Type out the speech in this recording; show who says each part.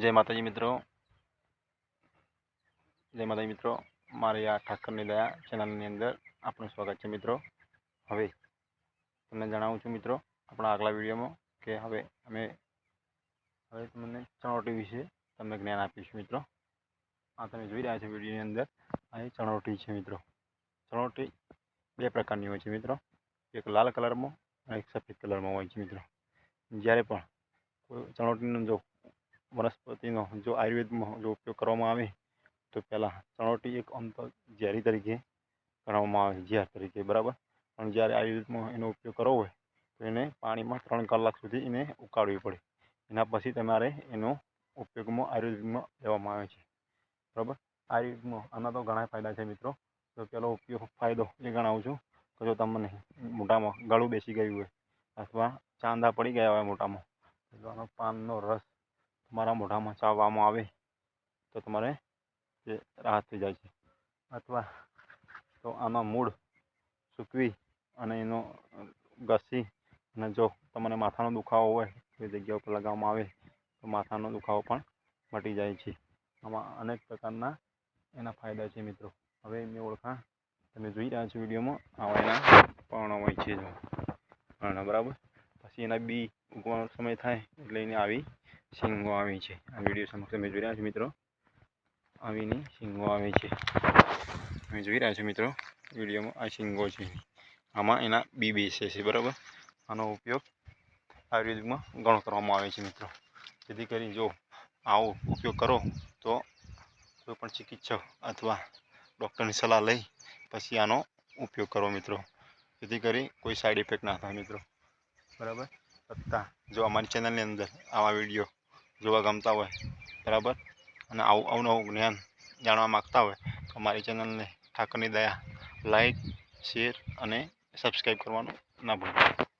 Speaker 1: જય માતાજી મિત્રો. જય માતાજી મિત્રો. મારી આ ઠાકરની દયા ચેનલની અંદર આપનું સ્વાગત છે મિત્રો. હવે તમને જણાવું છું મિત્રો આપણા આગલા વિડીયોમાં કે હવે અમે હવે તમને ચણોટી વિશે તમને જ્ઞાન આપીશું મિત્રો. આ તમે જોઈ રહ્યા છો વિડીયોની અંદર, આ ચણોટી છે મિત્રો. ચણોટી બે પ્રકારની હોય છે મિત્રો. એક લાલ કલરમાં અને એક સફેદ કલરમાં હોય છે મિત્રો. જ્યારે પણ કોઈ ચણોટીનો જો વનસ્પતિનો જો આયુર્વેદમાં જો ઉપયોગ કરવામાં આવે, તો પહેલાં ચણોટી એક આમ તો ઝેરી તરીકે ગણવામાં આવે, ઝેર તરીકે, બરાબર? પણ જ્યારે આયુર્વેદમાં એનો ઉપયોગ કરવો હોય, તો એને પાણીમાં ત્રણ કલાક સુધી એને ઉકાળવી પડે. એના પછી તમારે એનો ઉપયોગમાં આયુર્વેદમાં લેવામાં આવે છે. બરાબર? આયુર્વેદમાં આના તો ઘણા ફાયદા છે મિત્રો. તો પહેલો ઉપયોગ ફાયદો એ ગણાવું છું કે જો તમને મોઢામાં ગળું બેસી ગયું હોય, અથવા ચાંદા પડી ગયા હોય આનો પાનનો રસ તમારા મોઢામાં ચાવવામાં આવે, તો તમારે રાહત થઈ જાય છે. અથવા તો આમાં મૂળ સૂકવી અને એનો ઘસી અને જો તમને માથાનો દુખાવો હોય એ જગ્યા ઉપર લગાવવામાં આવે, તો માથાનો દુખાવો પણ મટી જાય છે. આમાં અનેક પ્રકારના એના ફાયદા છે મિત્રો. હવે એમની ઓળખાણ તમે જોઈ રહ્યા છો વિડીયોમાં, આવા એના પર્ણ હોય છે જો. પર્ણ બરાબર. પછી એના બી ઉગવાનો સમય થાય, એટલે એને આવી શીંગો આવી છે. આ વીડિયો સમક્ષ તમે જોઈ રહ્યા છો મિત્રો. આવીની સિંગો આવે છે. તમે જોઈ રહ્યા છો મિત્રો વિડીયોમાં આ શીંગો છે. આમાં એના બી બેસે છે બરાબર? આનો ઉપયોગ આયુર્વેદમાં ઘણો કરવામાં આવે છે મિત્રો. જેથી કરી જો આવો ઉપયોગ કરો, તો કોઈ પણ ચિકિત્સક અથવા ડૉક્ટરની સલાહ લઈ પછી આનો ઉપયોગ કરો મિત્રો. જેથી કરી કોઈ સાઈડ ઇફેક્ટ ના થાય મિત્રો. બરાબર? છતાં જો અમારી ચેનલની અંદર આવા વીડિયો જોવા ગમતા હોય, બરાબર? અને આવું અવનવું જ્ઞાન જાણવા માગતા હોય, તો મારી ચેનલને ઠાકરની દયા, લાઈક, શેર અને સબસ્ક્રાઈબ કરવાનું ના ભૂલતા